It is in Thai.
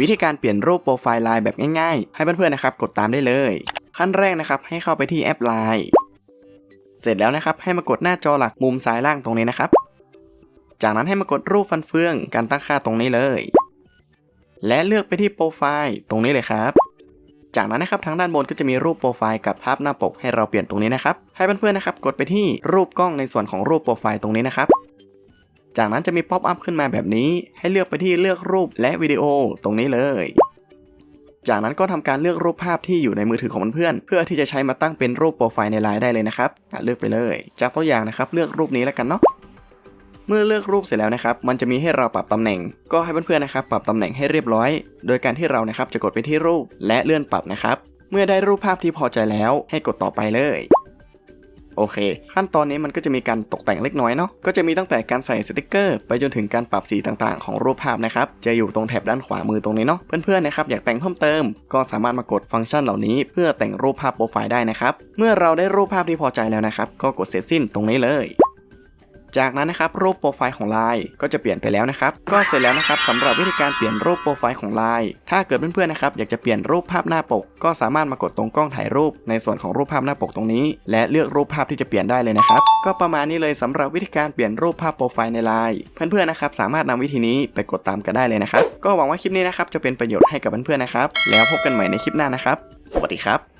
วิธีการเปลี่ยนรูปโปรไฟล์ไลน์แบบง่ายๆ ให้เพื่อนๆนะครับกดตามได้เลย ขั้นแรกนะครับให้เข้าไปที่แอปไลน์เสร็จแล้วนะครับให้มากดหน้าจอหลักมุมซ้ายล่างตรงนี้นะครับ จากนั้นให้มากดรูปฟันเฟืองการตั้งค่าตรงนี้เลย และเลือกไปที่โปรไฟล์ตรงนี้เลยครับ จากนั้นนะครับทางด้านบนก็จะมีรูปโปรไฟล์กับภาพหน้าปกให้เราเปลี่ยนตรงนี้นะครับ ให้เพื่อนๆนะครับกดไปที่รูปกล้องในส่วนของรูปโปรไฟล์ตรงนี้นะครับ จากนั้นจะมีป๊อปอัพขึ้นมาแบบนี้ ให้เลือกไปที่เลือกรูปและวิดีโอตรงนี้เลย จากนั้นก็ทำการเลือกรูปภาพที่อยู่ในมือถือของเพื่อนเพื่อที่จะใช้มาตั้งเป็นรูปโปรไฟล์ในไลน์ได้เลยนะครับเลือกไปเลย จากตัวอย่างนะครับเลือกรูปนี้แล้วกันเนาะเมื่อเลือกรูปเสร็จแล้วนะครับ มันจะมีให้เราปรับตำแหน่ง ก็ให้เพื่อนๆนะครับ ปรับตำแหน่งให้เรียบร้อย โดยการที่เรานะครับจะกดไปที่รูปและเลื่อนปรับนะครับ เมื่อได้รูปภาพที่พอใจแล้ว ให้กดต่อไปเลย โอเค ขั้นตอนนี้มันก็จะมีการตกแต่งเล็กน้อยเนาะก็จะมีตั้งแต่การใส่สติกเกอร์ ไปจนถึงการปรับสีต่างๆ ของรูปภาพนะครับจะอยู่ตรงแถบด้านขวามือตรงนี้เนาะเพื่อนๆนะครับอยากแต่งเพิ่มเติม ก็สามารถมากดฟังก์ชันเหล่านี้ เพื่อแต่งรูปภาพโปรไฟล์ได้นะครับเมื่อเราได้รูปภาพที่พอใจแล้วนะครับก็กดเสร็จสิ้นตรงนี้เลย จากนั้นนะครับรูปโปรไฟล์ของไลน์ก็จะเปลี่ยนไปแล้วนะครับ ก็เสร็จแล้วนะครับสำหรับวิธีการเปลี่ยนรูปโปรไฟล์ของไลน์ถ้าเกิดเพื่อนๆนะครับอยากจะเปลี่ยนรูปภาพหน้าปก ก็สามารถมากดตรงกล้องถ่ายรูป ในส่วนของรูปภาพหน้าปกตรงนี้ และเลือกรูปภาพที่จะเปลี่ยนได้เลยนะครับ ก็ประมาณนี้เลยสำหรับวิธีการเปลี่ยนรูปภาพโปรไฟล์ในไลน์เพื่อนๆนะครับสามารถนำวิธีนี้ไปกดตามกันได้เลยนะครับ ก็หวังว่าคลิปนี้นะครับจะเป็นประโยชน์ให้กับเพื่อนๆนะครับ แล้วพบกันใหม่ในคลิปหน้านะครับ สวัสดีครับ